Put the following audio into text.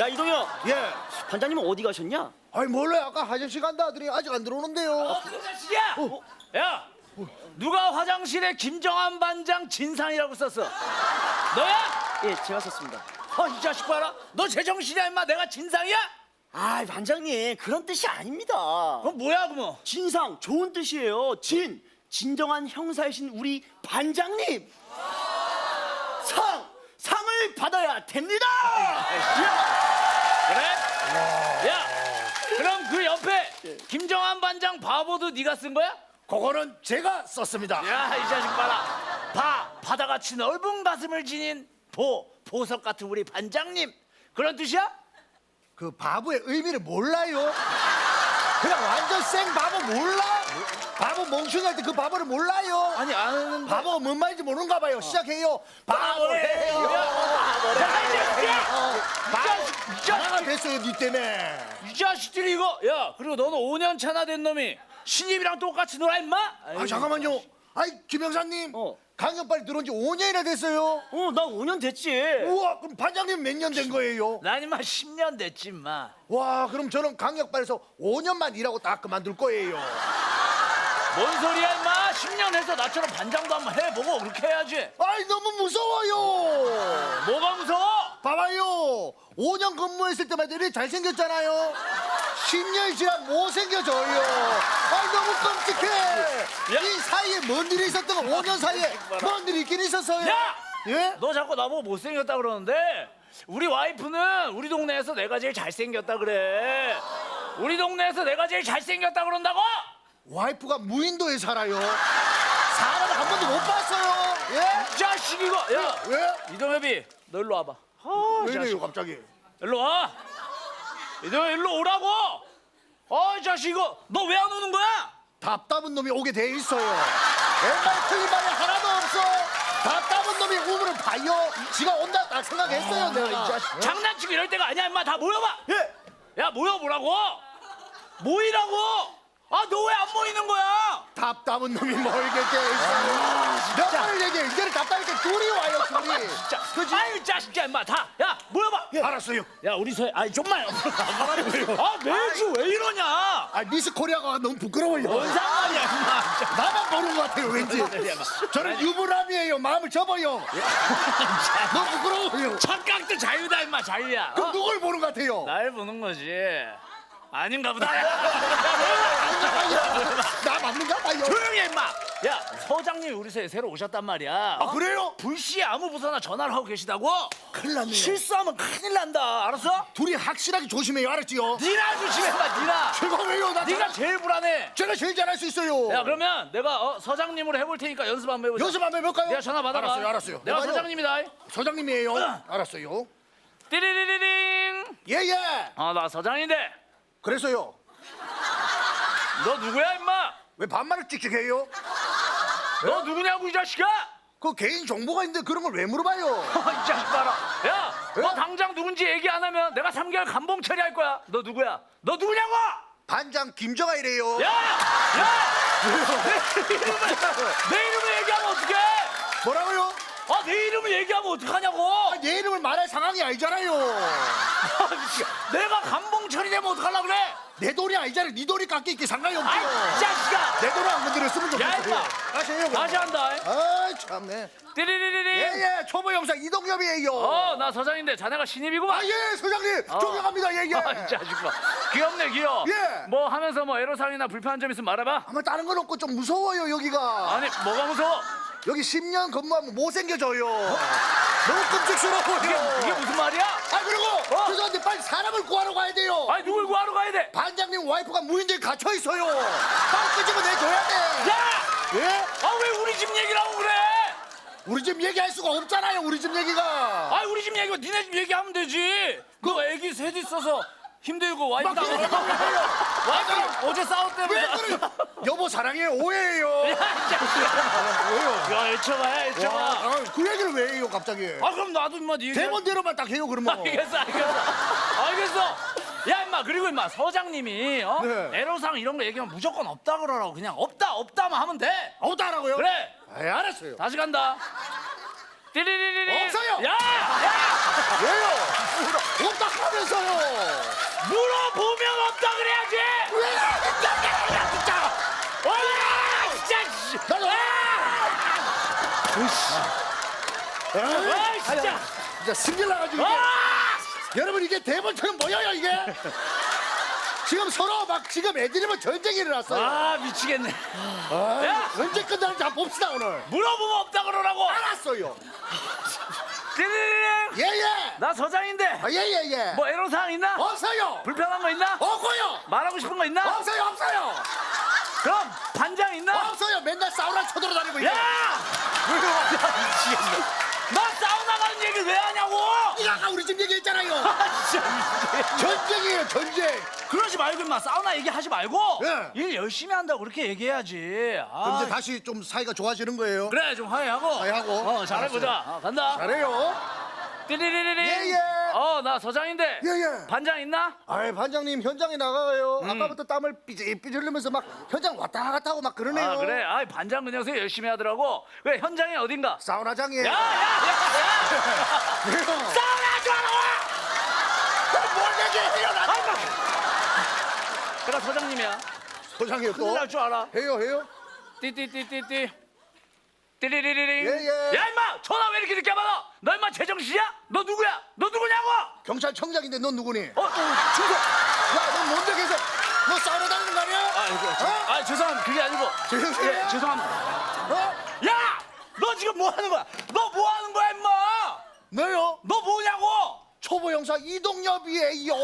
야 이동혁 예. 반장님은 어디 가셨냐? 아니 몰라요. 아까 화장실 간다 하더니 아직 안 들어오는데요. 그 자식이야! 야! 누가 화장실에 김정한 반장 진상이라고 썼어? 너야? 예 제가 썼습니다 어, 이 자식 봐라. 너 제정신이야, 임마. 내가 진상이야? 아 반장님 그런 뜻이 아닙니다 그럼 뭐야, 그럼? 진상 좋은 뜻이에요 진 진정한 형사이신 우리 반장님 상 상을 받아야 됩니다 그래? 야! 그럼 그 옆에 김정한 반장 바보도 네가 쓴 거야? 그거는 제가 썼습니다. 야, 이 자식 봐라. 바, 바다같이 넓은 가슴을 지닌 보, 보석 같은 우리 반장님. 그런 뜻이야? 그 바보의 의미를 몰라요? 그냥 완전 생 바보 몰라? 바보 멍충이 할 때 그 바보를 몰라요? 아니, 아는 바보가 뭔 말인지 모르는가 봐요. 시작해요. 바보래요. 야, 이 자식이야! 바보. 나가 됐어요, 니 때문에. 이 자식들이 이거 야 그리고 너는 5년 차나 된 놈이 신입이랑 똑같이 놀아 임마 아 잠깐만요. 아이 김영사님. 어. 강연빨 들어온 지 5년이나 됐어요. 어 나 5년 됐지 우와, 그럼 반장님 몇 년 된 거예요? 난 임마 10년 됐지 임마 와, 그럼 저는 강력발에서 5년만 일하고 딱 그만둘 거예요. 뭔 소리야 임마 10년 해서 나처럼 반장도 한번 해보고 그렇게 해야지 아이 너무 무서워요. 뭐가 무서워 봐봐요. 5년 근무했을 때마다 이렇게 잘생겼잖아요. 10년이 지나 못생겨져요. 아이 너무 끔찍해. 이 사이에 뭔 일이 있었던 거 5년 사이에 뭔 일이 있긴 있었어요. 야! 예? 너 자꾸 나보고 못생겼다 그러는데 우리 와이프는 우리 동네에서 내가 제일 잘생겼다 그래 우리 동네에서 내가 제일 잘생겼다 그런다고? 와이프가 무인도에 살아요. 사람을 한 번도 못 봤어요. 예? 이 자식 이거 야 왜? 이동엽이 너 일로 와봐 아, 왜 이. 이래요 갑자기? 일로 와. 이거 일로 오라고. 어, 이 자식 이거 너 왜 안 오는 거야? 답답한 놈이 오게 돼 있어요. 왼발 틀린 말이 하나도 없어. 답답한 놈이 우물을 봐요. 지가 온다 딱 생각했어요 내가 이 자식. 장난치고 이럴 때가 아니야, 임마. 다 모여봐. 예. 야, 모여보라고. 모이라고. 아, 너 왜 안 모이는 거야? 답답한 놈이 멀게 돼 있어. 몇 번을 얘기해. 이제는 때 둘이 와요 둘이. 자, 아유, 자식야, 임마. 다. 야, 모여봐. 알았어요. 야, 우리 서, 아니 좀만. 아, 매주 왜 이러냐? 아 미스 코리아가 너무 부끄러워요. 뭔 상관이야, 임마. 진짜. 나만 보는 것 같아요 왠지. 저는 유부남이에요. 마음을 접어요. 너무 부끄러워요. 착각도 자유다, 임마. 자유야. 그럼 어? 누굴 보는 것 같아요? 날 보는 거지. 아닌가 보다. 나 맞는가. 조용히 해, 임마. 야, 서장님이 우리 사에 새로 오셨단 말이야. 아 그래요? 불시에 아무 부서나 전화를 하고 계시다고? 큰일 났네요. 실수하면 큰일 난다. 알았어? 둘이 확실하게 조심해요. 알았지요? 니나 조심해봐, 니나. 제가 왜요? 나 네가 제일 불안해. 제가 제일 잘할 수 있어요. 야, 그러면 내가 어, 서장님으로 해볼 테니까 연습 한번 해보자. 연습 한번 해볼까요? 내가 전화 받아봐. 알았어요, 알았어요. 내가 해봐요. 서장님이다. 서장님이에요. 알았어요. 띠리리리링. 예예. 아, 나 서장인데. 그래서요. 너 누구야, 임마? 왜 반말을 찍찍해요? 너 누구냐고, 이 자식아? 그 개인 정보가 있는데 그런 걸 왜 물어봐요? 이 자식 봐라. 야, 너 예? 당장 누군지 얘기 안 하면 내가 3개월 감봉 처리할 거야. 너 누구야? 너 누구냐고? 반장 김정아 이래요. 야! 야! 내 이름을, 내 이름을 얘기하면 어떡해? 뭐라고요? 아, 내 이름을 얘기하면 어떡하냐고? 아, 내 이름을 말할 상황이 아니잖아요. 내가 감봉 처리되면 어떡하려 그래? 내 돈이 아니잖아요. 네 돈이 깎여 있기 상관이 없죠. 아이, 이 자식아! 내 돈을 안 건드렸으면 야, 좋겠어요. 임마! 다시 해요. 다시 한다. 아 참네. 띠리리리리. 예예 초보 영사 이동엽이에요. 어, 나 서장인데 자네가 신입이구만. 아 예 소장님 존경합니다 예예. 아, 이 자식 봐. 귀엽네, 귀여워. 예. 뭐 하면서 뭐 애로사항이나 불편한 점 있으면 말해봐. 아마 다른 건 없고 좀 무서워요 여기가. 아니, 뭐가 무서워? 여기 10년 근무하면 못생겨져요. 너무 끔찍스러워요. 이게, 이게 무슨 말이야? 아 그리고 어? 죄송한데 빨리 사람을 구하러 가야 돼요. 아니, 누굴 구하러 가야 돼? 반장님 와이프가 무인도에 갇혀 있어요. 빨리 끄집어 내줘야 돼. 야! 예? 아, 왜 우리 집 얘기를 하고 그래? 우리 집 얘기할 수가 없잖아요. 우리 집 얘기가. 아, 우리 집 얘기고 니네 집 얘기하면 되지. 너 애기 셋 있어서 힘들고 와이프 막 그래, 다막 그래요. 와이프 어제. 왜 그래요? 여보 사랑해 오해예요. 야, 이 자식아. 뭐예요? 야, 애쳐봐, 애쳐봐. 아, 그 얘기를 왜 해요 갑자기? 아, 그럼 나도 임마 네 얘기. 대본대로만 딱 해요 그러면. 알겠어, 알겠어. 알겠어. 야, 임마, 그리고 임마, 서장님이, 어? 네. 애로사항 이런 거 얘기하면 무조건 없다 그러라고. 그냥 없다, 없다만 하면 돼. 없다라고요? 그래. 예, 알았어요. 다시 간다. 띠리리리리. 없어요. 야! 야! 왜요? 없다 하면서요 물어보면 없다 그래야지. 왜 이렇게 진짜 와 진짜. 씨. 나도- 와 진짜. 진짜 승질 나가지고 이게 와. 여러분 이게 대본처럼 보여요 이게 지금 서로 막 지금 애들이면 전쟁이 일어났어요 아 미치겠네. 아, 야! 언제 끝나는지 한번 봅시다 오늘 물어보면 없다 그러라고. 알았어요 띠리리링. 예예 나 서장인데. 아, 예예예 뭐 애로사항 있나? 없어요 불편한 거 있나? 없고요 말하고 싶은 거 있나? 없어요 없어요 그럼 반장 있나? 없어요 맨날 사우나 쳐돌아다니고 야! 미치겠네. 나 사우나 가는 얘기를 왜 하냐고! 이거 아까 우리 집 얘기했잖아요 전쟁이에요 전쟁 그러지 말고 임마 사우나 얘기하지 말고 예. 일 열심히 한다고 그렇게 얘기해야지. 아, 그럼 이제 다시 좀 사이가 좋아지는 거예요 그래 좀 화해하고. 화해하고. 어 잘해보자. 어, 간다. 잘해요 띠리리리리. 예, 예. 어 나 서장인데. 예 예 반장 있나? 아이 반장님 현장에 나가요 음. 아까부터 땀을 삐질삐질 흘리면서 막 현장 왔다 갔다 하고 막 그러네요 아 그래. 아 반장 그냥 서 열심히 하더라고. 그래 현장이 어딘가? 사우나장이에요 야야 야야! 왜요? 사우나 좋아라! 뭘 얘기해요 나 아이고. 내가 서장님이야. 소장이요 큰일 또 날 줄 알아. 해요 해요 띠띠띠띠띠 띠리리리링 예, 예. 야 임마 전화 왜 이렇게 늦게 받아 너 임마 제정신이야? 너 누구야? 너 누구냐고? 경찰청장인데 넌 누구니? 어? 충성 야 넌 뭔데 계속 너 사우나 다니는 거 아니야? 아, 이거, 저, 어? 아 죄송합니다 그게 아니고 죄송해요. 예, 죄송합니다 어? 야! 너 지금 뭐 하는 거야? 너 뭐 하는 거야 임마? 너요? 너 뭐냐고? 초보 형사 이동엽이에요